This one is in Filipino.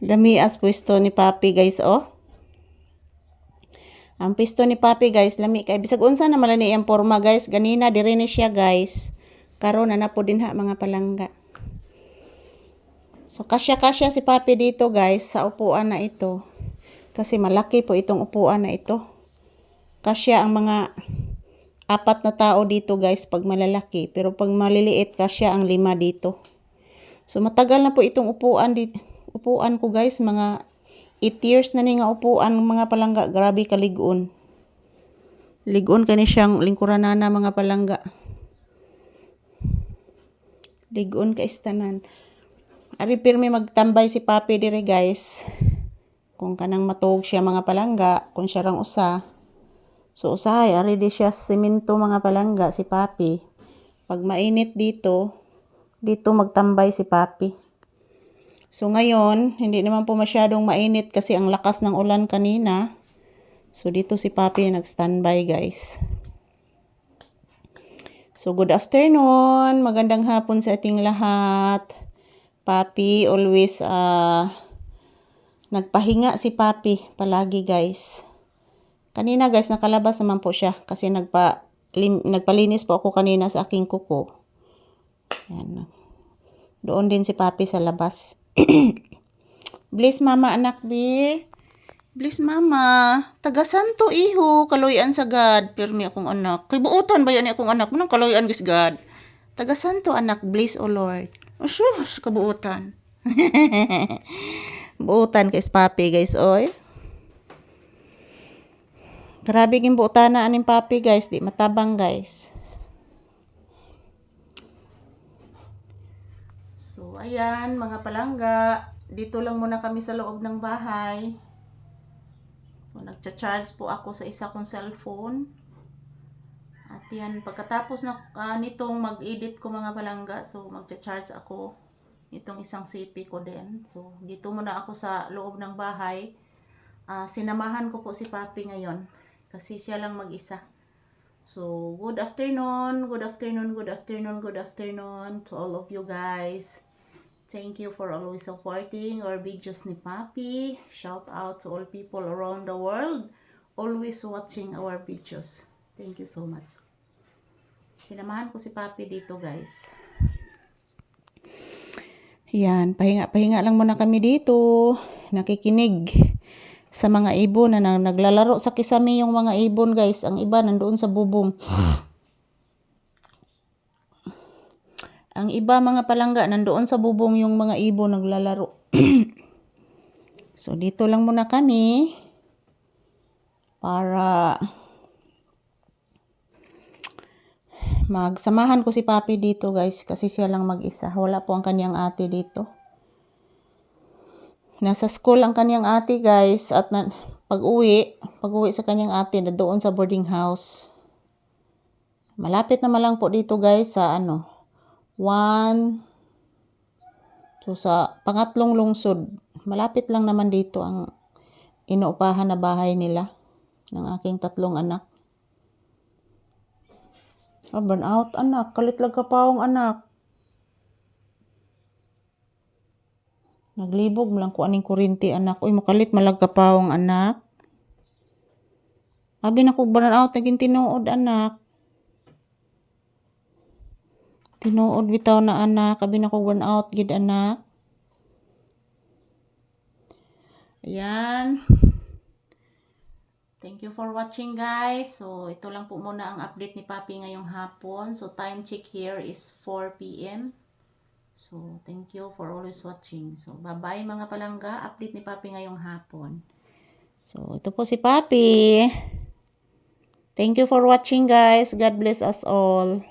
Lami as pwesto ni Papi guys oh. Ang pwesto ni Papi guys, lami kay bisag unsa na man ni porma guys. Ganina diri ni siya guys. Karon na po din ha mga palangga. So kasya-kasya si Papi dito guys sa upuan na ito. Kasi malaki po itong upuan na ito. Kasya ang mga apat na tao dito guys pag malalaki. Pero pag maliliit kasya ang lima dito. So matagal na po itong upuan di upuan ko guys, mga 8 years na ni nga upuan mga palangga, grabe kaligon. Ligon kani siyang lingkuran na mga palangga. Ligon ka istanan. Ari pirmi magtambay si Papi dire guys. Kung kanang matuog siya mga palangga, kung siya rang usa. So usahay, ari di siya simento mga palangga si Papi. Pag mainit dito, dito magtambay si Papi. So ngayon, hindi naman po masyadong mainit kasi ang lakas ng ulan kanina. So dito si Papi nag-standby guys. So good afternoon, magandang hapon sa ating lahat. Papi always uh, nagpahinga si Papi palagi guys. Kanina guys nakalabas naman po siya kasi nagpa lim, nagpalinis po ako kanina sa aking kuko. Yan. Doon din si Papi sa labas. Bless mama anak bi. Bless mama. Taga santo iho. Kaloyan sa God. Pirmi akong anak. Kay buutan ba yan akong anak? Manang kaloyan gis God. Taga santo anak. Bless o Lord. Oh, shush. Kabuutan. buutan kay papi guys. Oy. Grabe ging buutan na aning papi guys. Di matabang guys. So, ayan, mga palangga. Dito lang muna kami sa loob ng bahay. So, nagcha-charge po ako sa isa kong cellphone. At yan, pagkatapos na uh, nitong mag-edit ko mga palangga, so magcha-charge ako itong isang CP ko din. So, dito muna ako sa loob ng bahay. Uh, sinamahan ko po si Papi ngayon kasi siya lang mag-isa. So, good afternoon, good afternoon, good afternoon, good afternoon to all of you guys. Thank you for always supporting our videos ni Papi. Shout out to all people around the world always watching our videos. Thank you so much. Sinamahan ko si Papi dito, guys. Yan, pahinga-pahinga lang muna kami dito. Nakikinig sa mga ibon na naglalaro sa kisame yung mga ibon, guys. Ang iba nandoon sa bubong. Ang iba mga palangga, nandoon sa bubong yung mga ibon naglalaro. so, dito lang muna kami para magsamahan ko si Papi dito guys kasi siya lang mag-isa. Wala po ang kanyang ate dito. Nasa school ang kanyang ate guys at pag uwi, pag uwi sa kanyang ate na doon sa boarding house. Malapit naman lang po dito guys sa ano, One. So, sa pangatlong lungsod, malapit lang naman dito ang inuupahan na bahay nila ng aking tatlong anak. Oh, burn out, anak. Kalit lang ka paong anak. Naglibog lang ko aning kurinti, anak. Uy, makalit malag ka paong anak. Abi na ko burn out, naging tinuod, anak. Tinuod bitaw na anak, abi na ko burn out gid anak. Ayan. Thank you for watching guys. So, ito lang po muna ang update ni Papi ngayong hapon. So, time check here is 4 p.m. So, thank you for always watching. So, bye-bye mga palangga. Update ni Papi ngayong hapon. So, ito po si Papi. Thank you for watching guys. God bless us all.